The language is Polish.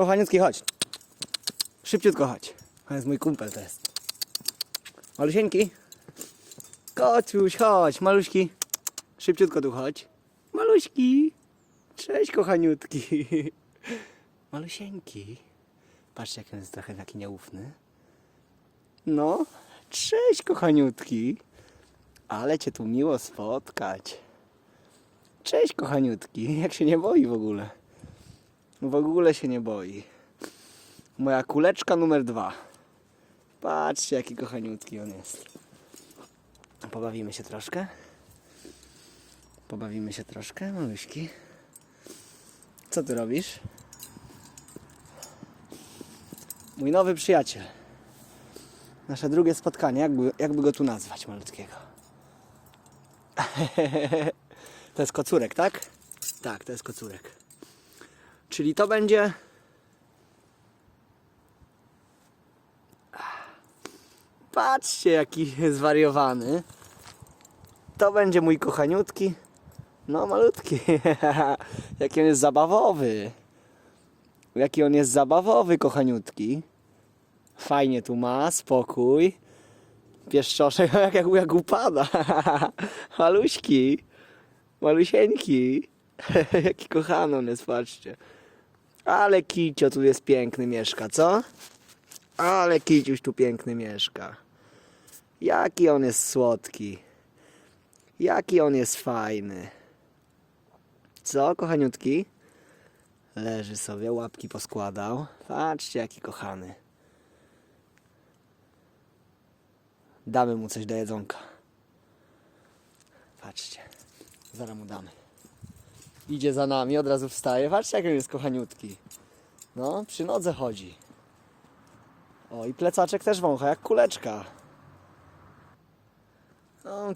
Kochaniutki, chodź. Szybciutko chodź. To jest mój kumpel to jest. Malusieńki. Kociuś, chodź, maluśki. Szybciutko tu chodź. Maluśki. Cześć, kochaniutki. Malusieńki. Patrzcie, jak on jest trochę taki nieufny. No, cześć, kochaniutki. Ale cię tu miło spotkać. Cześć, kochaniutki. Jak się nie boi w ogóle. W ogóle się nie boi. Moja kuleczka numer dwa. Patrzcie, jaki kochaniutki on jest. Pobawimy się troszkę. Pobawimy się troszkę, maluśki. Co ty robisz? Mój nowy przyjaciel. Nasze drugie spotkanie. Jakby, jakby go tu nazwać, malutkiego? to jest kocurek, tak? Tak, to jest kocurek. Czyli to będzie. Patrzcie, jaki zwariowany. To będzie mój kochaniutki. No, malutki. jaki on jest zabawowy. Jaki on jest zabawowy, kochaniutki. Fajnie tu ma, spokój. Pieszczoszek, jak, jak, jak upada. Maluśki. Malusieńki. Jaki kochany on jest, patrzcie. Ale Kicio tu jest piękny mieszka, co? Ale Kiciuś tu piękny mieszka. Jaki on jest słodki. Jaki on jest fajny. Co, kochaniutki? Leży sobie, łapki poskładał. Patrzcie, jaki kochany. Damy mu coś do jedzonka. Patrzcie. Zaraz mu damy. Idzie za nami, od razu wstaje. Patrzcie, jak on jest kochaniutki. No, przy nodze chodzi. O, i plecaczek też wącha, jak kuleczka. No,